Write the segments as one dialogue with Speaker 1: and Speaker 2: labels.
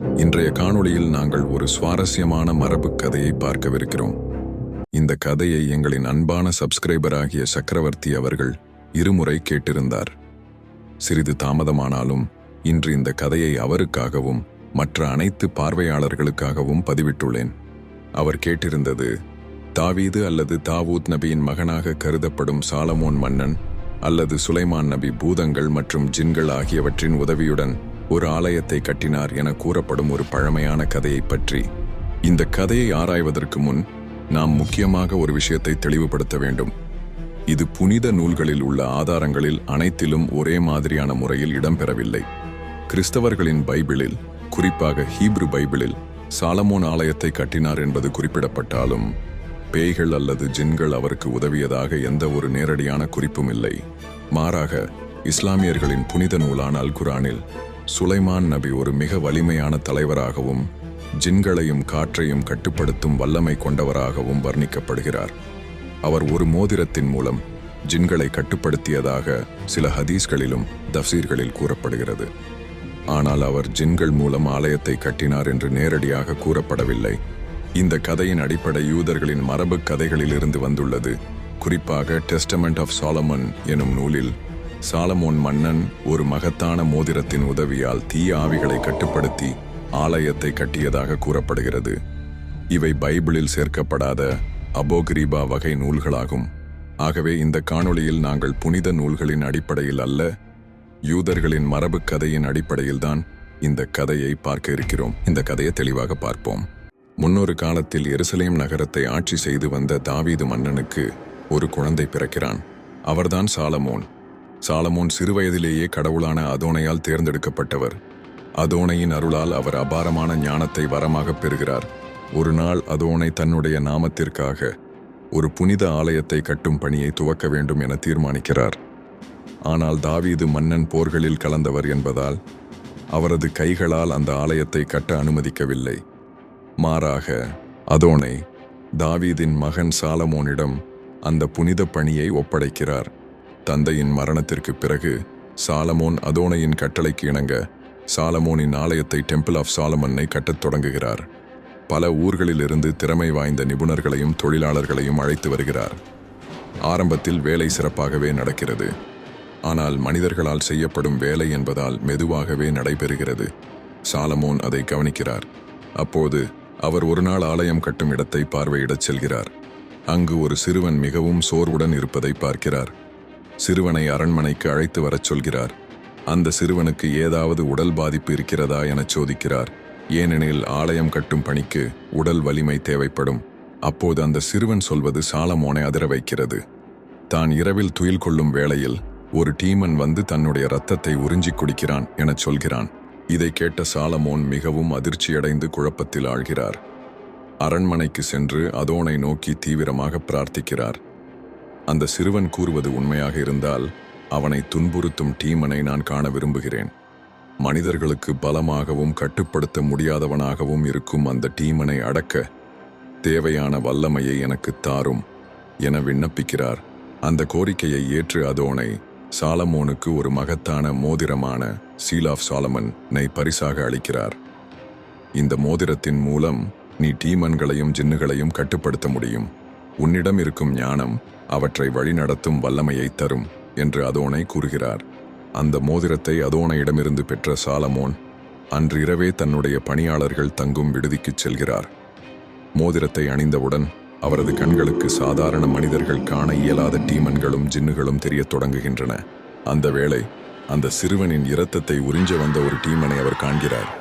Speaker 1: இன்றைய காணொளியில் நாங்கள் ஒரு சுவாரஸ்யமான மரபு கதையை பார்க்கவிருக்கிறோம். இந்த கதையை எங்களின் அன்பான சப்ஸ்கிரைபராகிய சக்கரவர்த்தி அவர்கள் இருமுறை கேட்டிருந்தார். சிறிது தாமதமானாலும் இன்று இந்த கதையை அவருக்காகவும் மற்ற அனைத்து பார்வையாளர்களுக்காகவும் பதிவிட்டுள்ளேன். அவர் கேட்டிருந்தது தாவீது அல்லது தாவூத் நபியின் மகனாக கருதப்படும் சாலமோன் மன்னன் அல்லது சுலைமான் நபி பூதங்கள் மற்றும் ஜின்கள் ஆகியவற்றின் உதவியுடன் ஒரு ஆலயத்தை கட்டினார் என கூறப்படும் ஒரு பழமையான கதையைப் பற்றி. இந்த கதையை ஆராய்வதற்கு முன் நாம் முக்கியமாக ஒரு விஷயத்தை தெளிவுபடுத்த வேண்டும். இது புனித நூல்களில் உள்ள ஆதாரங்களில் அனைத்திலும் ஒரே மாதிரியான முறையில் இடம்பெறவில்லை. கிறிஸ்தவர்களின் பைபிளில் குறிப்பாக ஹீப்ரு பைபிளில் சாலமோன் ஆலயத்தை கட்டினார் என்பது குறிப்பிடப்பட்டாலும் பேய்கள் அல்லது ஜின்கள் அவருக்கு உதவியதாக எந்த ஒரு நேரடியான குறிப்பும் இல்லை. மாறாக இஸ்லாமியர்களின் புனித நூலான அல் குரானில் சுலைமான் நபி ஒரு மிக வலிமையான தலைவராகவும் ஜின்களையும் காற்றையும் கட்டுப்படுத்தும் வல்லமை கொண்டவராகவும் வர்ணிக்கப்படுகிறார். அவர் ஒரு மோதிரத்தின் மூலம் ஜின்களை கட்டுப்படுத்தியதாக சில ஹதீஸ்களிலும் தஃசீர்களில் கூறப்படுகிறது. ஆனால் அவர் ஜின்கள் மூலம் ஆலயத்தை கட்டினார் என்று நேரடியாக கூறப்படவில்லை. இந்த கதையின் அடிப்படை யூதர்களின் மரபு கதைகளிலிருந்து வந்துள்ளது. குறிப்பாக டெஸ்டமெண்ட் ஆஃப் சாலமன் எனும் நூலில் சாலமோன் மன்னன் ஒரு மகத்தான மோதிரத்தின் உதவியால் தீய ஆவிகளை கட்டுப்படுத்தி ஆலயத்தை கட்டியதாக கூறப்படுகிறது. இவை பைபிளில் சேர்க்கப்படாத அபோகிரீபா வகை நூல்களாகும். ஆகவே இந்த காணொளியில் நாங்கள் புனித நூல்களின் அடிப்படையில் அல்ல யூதர்களின் மரபு கதையின் அடிப்படையில்தான் இந்த கதையை பார்க்க இருக்கிறோம். இந்த கதையை தெளிவாக பார்ப்போம். முன்னொரு காலத்தில் எருசலேம் நகரத்தை ஆட்சி செய்து வந்த தாவீது மன்னனுக்கு ஒரு குழந்தை பிறக்கிறான். அவர்தான் சாலமோன். சாலமோன் சிறுவயதிலேயே கடவுளான அதோனையால் தேர்ந்தெடுக்கப்பட்டவர். அதோனையின் அருளால் அவர் அபாரமான ஞானத்தை வரமாகப் பெறுகிறார். ஒரு நாள் அதோனை தன்னுடைய நாமத்திற்காக ஒரு புனித ஆலயத்தை கட்டும் பணியை துவக்க வேண்டும் என தீர்மானிக்கிறார். ஆனால் தாவீது மன்னன் போர்களில் கலந்தவர் என்பதால் அவரது கைகளால் அந்த ஆலயத்தை கட்ட அனுமதிக்கவில்லை. மாறாக அதோனை தாவீதின் மகன் சாலமோனிடம் அந்த புனித பணியை ஒப்படைக்கிறார். தந்தையின் மரணத்திற்கு பிறகு சாலமோன் அதோனையின் கட்டளைக்கு இணங்க சாலமோனின் ஆலயத்தை டெம்பிள் ஆஃப் சாலமனை கட்டத் தொடங்குகிறார். பல ஊர்களிலிருந்து திறமை வாய்ந்த நிபுணர்களையும் தொழிலாளர்களையும் அழைத்து வருகிறார். ஆரம்பத்தில் வேலை சிறப்பாகவே நடக்கிறது. ஆனால் மனிதர்களால் செய்யப்படும் வேலை என்பதால் மெதுவாகவே நடைபெறுகிறது. சாலமோன் அதை கவனிக்கிறார். அப்போது அவர் ஒரு நாள் ஆலயம் கட்டும் இடத்தை பார்வையிடச் செல்கிறார். அங்கு ஒரு சிறுவன் மிகவும் சோர்வுடன் இருப்பதை பார்க்கிறார். சிறுவனை அரண்மனைக்கு அழைத்து வரச் சொல்கிறார். அந்த சிறுவனுக்கு ஏதாவது உடல் பாதிப்பு இருக்கிறதா எனச் சோதிக்கிறார். ஏனெனில் ஆலயம் கட்டும் பணிக்கு உடல் வலிமை தேவைப்படும். அப்போது அந்த சிறுவன் சொல்வது சாலமோனை அதிர வைக்கிறது. தான் இரவில் துயில் கொள்ளும் வேளையில் ஒரு டீமன் வந்து தன்னுடைய ரத்தத்தை உறிஞ்சிக் குடிக்கிறான் எனச் சொல்கிறான். இதை கேட்ட சாலமோன் மிகவும் அதிர்ச்சியடைந்து குழப்பத்தில் ஆழ்கிறார். அரண்மனைக்கு சென்று அதோனை நோக்கி தீவிரமாக பிரார்த்திக்கிறார். அந்த சிறுவன் கூறுவது உண்மையாக இருந்தால் அவனை துன்புறுத்தும் டீமனை நான் காண விரும்புகிறேன். மனிதர்களுக்கு பலமாகவும் கட்டுப்படுத்த முடியாதவனாகவும் இருக்கும் அந்த டீமனை அடக்க தேவையான வல்லமையை எனக்கு தாரும் என விண்ணப்பிக்கிறார். அந்த கோரிக்கையை ஏற்று அதோனை சாலமோனுக்கு ஒரு மகத்தான மோதிரமான சீல் ஆஃப் சாலமனை பரிசாக அளிக்கிறார். இந்த மோதிரத்தின் மூலம் நீ டீமன்களையும் ஜின்னுகளையும் கட்டுப்படுத்த முடியும். உன்னிடம் இருக்கும் ஞானம் அவற்றை வழிநடத்தும் வல்லமையை தரும் என்று அதோனை கூறுகிறார். அந்த மோதிரத்தை அதோனையிடமிருந்து பெற்ற சாலமோன் அன்றிரவே தன்னுடைய பணியாளர்கள் தங்கும் விடுதிக்குச் செல்கிறார். மோதிரத்தை அணிந்தவுடன் அவரது கண்களுக்கு சாதாரண மனிதர்கள் காண இயலாத டீமன்களும் ஜின்னுகளும் தெரியத் தொடங்குகின்றன. அந்த வேளை அந்த சிறுவனின் இரத்தத்தை உறிஞ்ச வந்த ஒரு டீமனை அவர் காண்கிறார்.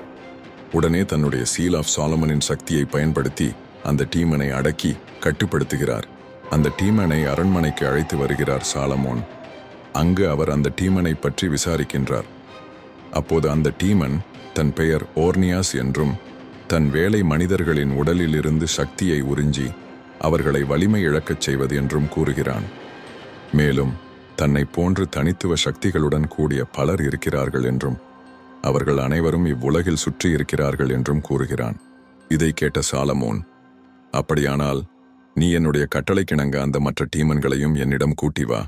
Speaker 1: உடனே தன்னுடைய சீல் ஆஃப் சாலமனின் சக்தியை பயன்படுத்தி அந்த டீமனை அடக்கி கட்டுப்படுத்துகிறார். அந்த டீமனை அரண்மனைக்கு அழைத்து வருகிறார் சாலமோன். அங்கு அவர் அந்த டீமனை பற்றி விசாரிக்கின்றார். அப்போது அந்த டீமன் தன் பெயர் ஓர்னியாஸ் என்றும் தன் வேலை மனிதர்களின் உடலிலிருந்து சக்தியை உறிஞ்சி அவர்களை வலிமை இழக்கச் செய்வது என்றும் கூறுகிறான். மேலும் தன்னை போன்று தனித்துவ சக்திகளுடன் கூடிய பலர் இருக்கிறார்கள் என்றும் அவர்கள் அனைவரும் இவ்வுலகில் சுற்றி இருக்கிறார்கள் என்றும் கூறுகிறான். இதை கேட்ட சாலமோன் அப்படியானால் நீ என்னுடைய கட்டளைக்கிணங்க அந்த மற்ற டீமன்களையும் என்னிடம் கூட்டி வா.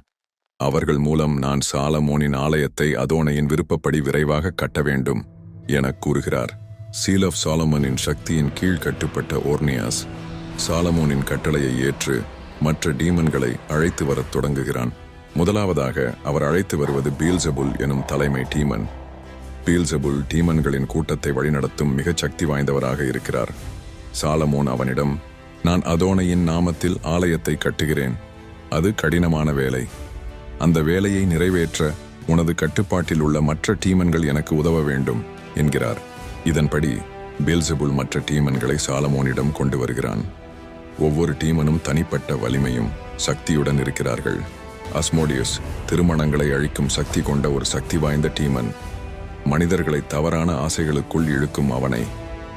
Speaker 1: அவர்கள் மூலம் நான் சாலமோனின் ஆலயத்தை அதோனையின் விருப்பப்படி விரைவாக கட்ட வேண்டும் என கூறுகிறார். சீல் ஆஃப் சாலமோனின் சக்தியின் கீழ் கட்டுப்பட்ட ஓர்னியாஸ் சாலமோனின் கட்டளையை ஏற்று மற்ற டீமன்களை அழைத்து வரத் தொடங்குகிறான். முதலாவதாக அவர் அழைத்து வருவது பீல்சபுல் எனும் தலைமை டீமன். பீல்சபுல் டீமன்களின் கூட்டத்தை வழிநடத்தும் மிகச் சக்தி வாய்ந்தவராக இருக்கிறார். சாலமோன் அவனிடம் நான் அதோனையின் நாமத்தில் ஆலயத்தை கட்டுகிறேன். அது கடினமான வேலை. அந்த வேலையை நிறைவேற்ற உனது கட்டுப்பாட்டில் உள்ள மற்ற டீமன்கள் எனக்கு உதவ வேண்டும் என்கிறார். இதன்படி பெல்செபுல் மற்ற டீமன்களை சாலமோனிடம் கொண்டு வருகிறான். ஒவ்வொரு டீமனும் தனிப்பட்ட வலிமையும் சக்தியுடன் இருக்கிறார்கள். அஸ்மோடியஸ் திருமணங்களை அழிக்கும் சக்தி கொண்ட ஒரு சக்தி வாய்ந்த டீமன். மனிதர்களை தவறான ஆசைகளுக்குள் இழுக்கும் அவனை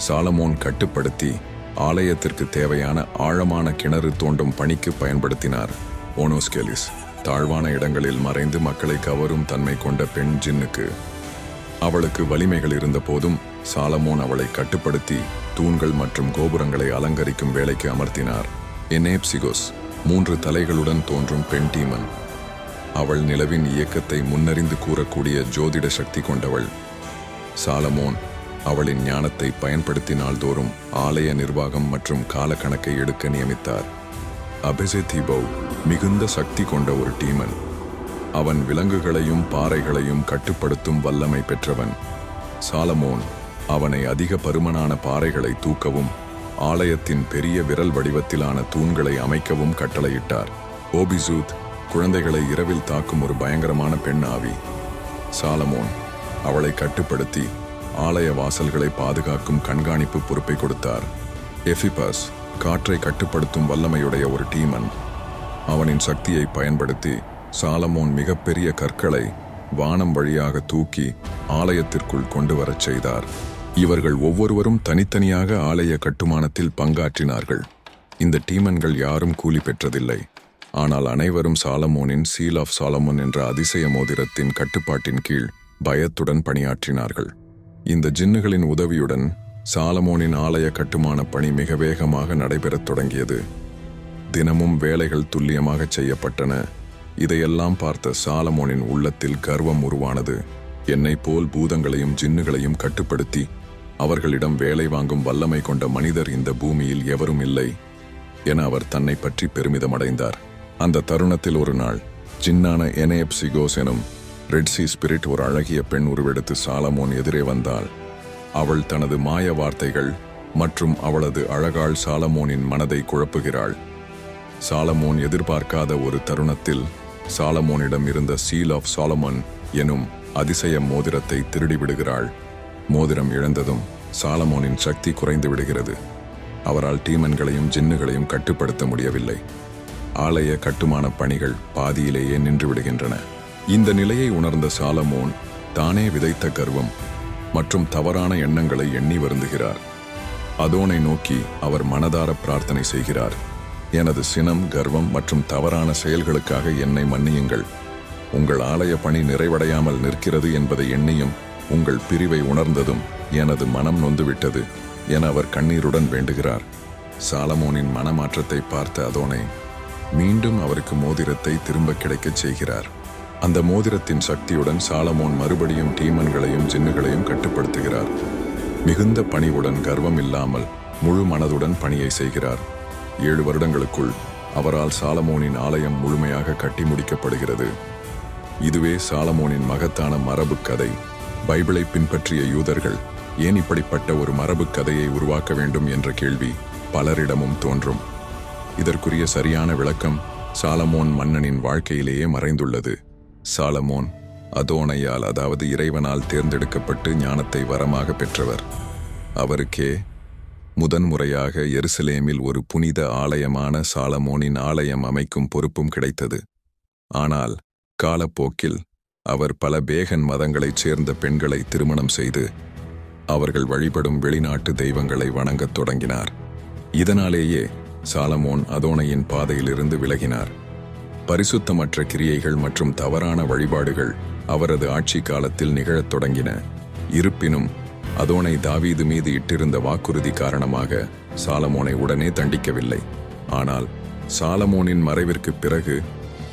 Speaker 1: சாலமோன் கட்டுப்படுத்தி ஆலயத்திற்கு தேவையான ஆழமான கிணறு தோண்டும் பணிக்கு பயன்படுத்தினார். ஓனோஸ்கெலிஸ் தாழ்வான இடங்களில் மறைந்து மக்களை கவரும் தன்மை கொண்ட பெண் ஜின்னுக்கு. அவளுக்கு வலிமைகள் இருந்த போதும் சாலமோன் அவளை கட்டுப்படுத்தி தூண்கள் மற்றும் கோபுரங்களை அலங்கரிக்கும் வேலைக்கு அமர்த்தினார். எனேப்சிகோஸ் மூன்று தலைகளுடன் தோன்றும் பெண் டீமன். அவள் நிலவின் இயக்கத்தை முன்னறிந்து கூறக்கூடிய ஜோதிட சக்தி கொண்டவள். சாலமோன் அவளின் ஞானத்தை பயன்படுத்தினால் தோறும் ஆலய நிர்வாகம் மற்றும் காலக்கணக்கை எடுக்க நியமித்தார். அபெசெதிபவ் மிகுந்த சக்தி கொண்ட ஒரு டீமன். அவன் விலங்குகளையும் பாறைகளையும் கட்டுப்படுத்தும் வல்லமை பெற்றவன். சாலமோன் அவனை அதிக பருமனான பாறைகளை தூக்கவும் ஆலயத்தின் பெரிய விரல் வடிவத்திலான தூண்களை அமைக்கவும் கட்டளையிட்டார். ஓபிசூத் குழந்தைகளை இரவில் தாக்கும் ஒரு பயங்கரமான பெண் ஆவி. சாலமோன் அவளை கட்டுப்படுத்தி ஆலய வாசல்களை பாதுகாக்கும் கண்காணிப்பு பொறுப்பை கொடுத்தார். எஃபிபஸ் காற்றை கட்டுப்படுத்தும் வல்லமையுடைய ஒரு டீமன். அவனின் சக்தியை பயன்படுத்தி சாலமோன் மிகப்பெரிய கற்களை வானம் வழியாக தூக்கி ஆலயத்திற்குள் கொண்டு வரச் செய்தார். இவர்கள் ஒவ்வொருவரும் தனித்தனியாக ஆலய கட்டுமானத்தில் பங்காற்றினார்கள். இந்த டீமன்கள் யாரும் கூலி பெற்றதில்லை. ஆனால் அனைவரும் சாலமோனின் சீல் ஆஃப் சாலமோன் என்ற அதிசய மோதிரத்தின் கட்டுப்பாட்டின் கீழ் பயத்துடன் பணியாற்றினார்கள். இந்த ஜின்னுகளின் உதவியுடன் சாலமோனின் ஆலய கட்டுமான பணி மிக வேகமாக நடைபெறத் தொடங்கியது. தினமும் வேலைகள் துல்லியமாக செய்யப்பட்டன. இதையெல்லாம் பார்த்த சாலமோனின் உள்ளத்தில் கர்வம் உருவானது. என்னை போல் பூதங்களையும் ஜின்னுகளையும் கட்டுப்படுத்தி அவர்களிடம் வேலை வாங்கும் வல்லமை கொண்ட மனிதர் இந்த பூமியில் எவரும் இல்லை என அவர் தன்னை பற்றி பெருமிதமடைந்தார். அந்த தருணத்தில் ஒரு நாள் ஜின்னான எனேப்சிகோஸ் எனும் ரெட் சி ஸ்பிரிட் ஒரு அழகிய பெண் உருவெடுத்து சாலமோன் எதிரே வந்தாள். அவள் தனது மாய வார்த்தைகள் மற்றும் அவளது அழகாள் சாலமோனின் மனதை குழப்புகிறாள். சாலமோன் எதிர்பார்க்காத ஒரு தருணத்தில் சாலமோனிடம் இருந்த சீல் ஆஃப் சாலமன் எனும் அதிசய மோதிரத்தை திருடிவிடுகிறாள் மோதிரம் இழந்ததும் சாலமோனின் சக்தி குறைந்து விடுகிறது. அவரால் டீமன்களையும் ஜின்னுகளையும் கட்டுப்படுத்த முடியவில்லை. ஆலய கட்டுமான பணிகள் பாதியிலேயே நின்று விடுகின்றன. இந்த நிலையை உணர்ந்த சாலமோன் தானே விதைத்த கர்வம் மற்றும் தவறான எண்ணங்களை எண்ணி வருந்துகிறார். அதோனை நோக்கி அவர் மனதார பிரார்த்தனை செய்கிறார். எனது சினம் கர்வம் மற்றும் தவறான செயல்களுக்காக என்னை மன்னியுங்கள். உங்கள் ஆலய பணி நிறைவடையாமல் நிற்கிறது என்பதை எண்ணியும் உங்கள் பிரிவை உணர்ந்ததும் எனது மனம் நொந்துவிட்டது என அவர் கண்ணீருடன் வேண்டுகிறார். சாலமோனின் மனமாற்றத்தை பார்த்த அதோனை மீண்டும் அவருக்கு மோதிரத்தை திரும்ப கிடைக்கச் செய்கிறார். அந்த மோதிரத்தின் சக்தியுடன் சாலமோன் மறுபடியும் டீமன்களையும் ஜின்னுகளையும் கட்டுப்படுத்துகிறார். மிகுந்த பணிவுடன் கர்வம் இல்லாமல் முழு மனதுடன் பணியை செய்கிறார். ஏழு வருடங்களுக்குள் அவரால் சாலமோனின் ஆலயம் முழுமையாக கட்டி முடிக்கப்படுகிறது. இதுவே சாலமோனின் மகத்தான மரபு கதை. பைபிளை பின்பற்றிய யூதர்கள் ஏன் இப்படிப்பட்ட ஒரு மரபு கதையை உருவாக்க வேண்டும் என்ற கேள்வி பலரிடமும் தோன்றும். இதற்குரிய சரியான விளக்கம் சாலமோன் மன்னனின் வாழ்க்கையிலேயே மறைந்துள்ளது. சாலமோன் அதோனையால் அதாவது இறைவனால் தேர்ந்தெடுக்கப்பட்டு ஞானத்தை வரமாக பெற்றவர். அவருக்கே முதன்முறையாக எருசலேமில் ஒரு புனித ஆலயமான சாலமோனின் ஆலயம் அமைக்கும் பொறுப்பும் கிடைத்தது. ஆனால் காலப்போக்கில் அவர் பல பேகன் மதங்களைச் சேர்ந்த பெண்களை திருமணம் செய்து அவர்கள் வழிபடும் வெளிநாட்டு தெய்வங்களை வணங்கத் தொடங்கினார். இதனாலேயே சாலமோன் அதோனையின் பாதையிலிருந்து விலகினார். பரிசுத்தமற்ற கிரியைகள் மற்றும் தவறான வழிபாடுகள் அவரது ஆட்சி காலத்தில் நிகழத் தொடங்கின. இருப்பினும் அதோனை தாவீது மீது இட்டிருந்த வாக்குறுதி காரணமாக சாலமோனை உடனே தண்டிக்கவில்லை. ஆனால் சாலமோனின் மறைவிற்கு பிறகு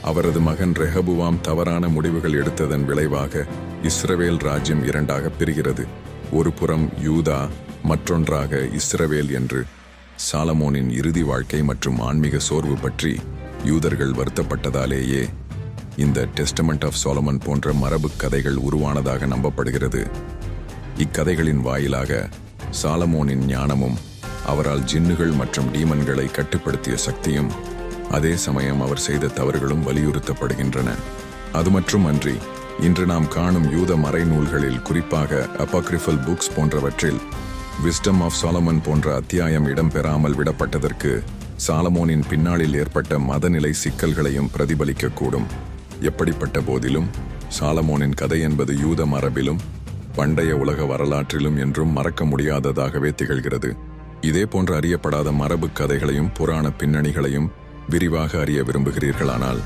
Speaker 1: அவரது மகன் ரெஹபுவாம் தவறான முடிவுகள் எடுத்ததன் விளைவாக இஸ்ரவேல் ராஜ்யம் இரண்டாக பிரிகிறது. ஒரு புறம் யூதா மற்றொன்றாக இஸ்ரவேல் என்று சாலமோனின் இறுதி வாழ்க்கை மற்றும் ஆன்மீக சோர்வு பற்றி யூதர்கள் வருத்தப்பட்டதாலேயே இந்த டெஸ்டமெண்ட் ஆஃப் சோலமன் போன்ற மரபு கதைகள் உருவானதாக நம்பப்படுகிறது. இக்கதைகளின் வாயிலாக சாலமோனின் ஞானமும் அவரால் ஜின்னுகள் மற்றும் டீமன்களை கட்டுப்படுத்திய சக்தியும் அதே சமயம் அவர் செய்த தவறுகளும் வலியுறுத்தப்படுகின்றன. அது மட்டுமன்றி இன்று நாம் காணும் யூத மறைநூல்களில் குறிப்பாக அப்பாக்ரிஃபல் புக்ஸ் போன்றவற்றில் விஸ்டம் ஆஃப் சாலமன் போன்ற அத்தியாயம் இடம்பெறாமல் விடப்பட்டதற்கு சாலமோனின் பின்னாளில் ஏற்பட்ட மதநிலை சிக்கல்களையும் பிரதிபலிக்கக்கூடும். எப்படிப்பட்ட போதிலும் சாலமோனின் கதை என்பது யூத மரபிலும் பண்டைய உலக வரலாற்றிலும் என்றும் மறக்க முடியாததாகவே திகழ்கிறது. இதே போன்ற அறியப்படாத மரபு கதைகளையும் புராண பின்னணிகளையும் விரிவாக அறிய விரும்புகிறீர்களானால்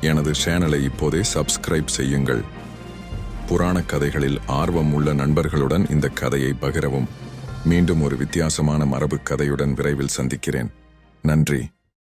Speaker 1: எனது சேனலை இப்போதே சப்ஸ்கிரைப் செய்யுங்கள். புராணக் கதைகளில் ஆர்வம் உள்ள நண்பர்களுடன் இந்த கதையை பகிரவும். மீண்டும் ஒரு வித்தியாசமான மரபு கதையுடன் விரைவில் சந்திக்கிறேன். நன்றி.